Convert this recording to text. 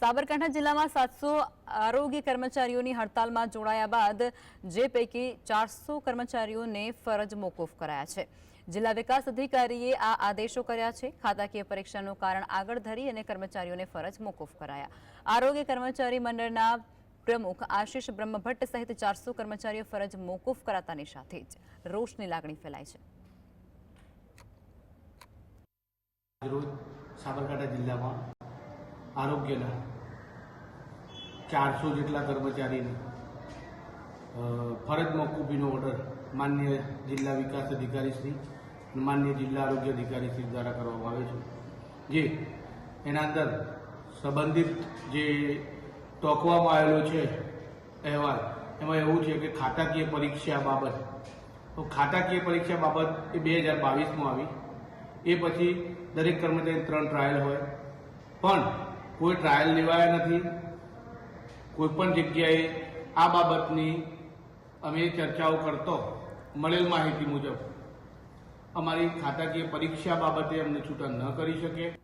સાબરકાંઠા જિલ્લામાં સાતસો આરોગ્ય કર્મચારીઓની હડતાલમાં જોડાયા બાદ જે પૈકી ચારસો કર્મચારીઓને ફરજ મોકૂફ કરાયા છે. જિલ્લા વિકાસ અધિકારીએ આ આદેશો કર્યા છે. ખાતાકીય પરીક્ષાનું કારણ આગળ ધરી અને કર્મચારીઓને ફરજ મોકૂફ કરાયા. આરોગ્ય કર્મચારી મંડળના પ્રમુખ આશિષ બ્રહ્મભટ્ટ સહિત ચારસો કર્મચારીઓ ફરજ મોકૂફ કરાતાની સાથે જ રોષની લાગણી ફેલાઈ છે. સાબરકાંઠા જિલ્લામાં આરોગ્યના. ચારસો જેટલા કર્મચારીને. ફરજ મોકૂફીનો ઓર્ડર માન્ય જિલ્લા વિકાસ અધિકારી શ્રી અને માન્ય જિલ્લા આરોગ્ય અધિકારી શ્રી દ્વારા કરવામાં આવે છે. જે એના અંદર સંબંધિત જે ટોકવામાં આવેલો છે અહેવાલ, એમાં એવું છે કે ખાતાકીય પરીક્ષા બાબત, તો ખાતાકીય પરીક્ષા બાબત એ બે હજાર બાવીસમાં આવી. એ પછી દરેક કર્મચારી ત્રણ ટ્રાયલ હોય. પણ કોઈ ટ્રાયલ લેવાયા નથી, કોઈ પણ જગ્યાએ આ બાબતની અમે ચર્ચાઓ કરતો, મળેલ માહિતી મુજબ. અમારી ખાતાકીય પરીક્ષા બાબતે અમને છૂટા ન કરી શકે.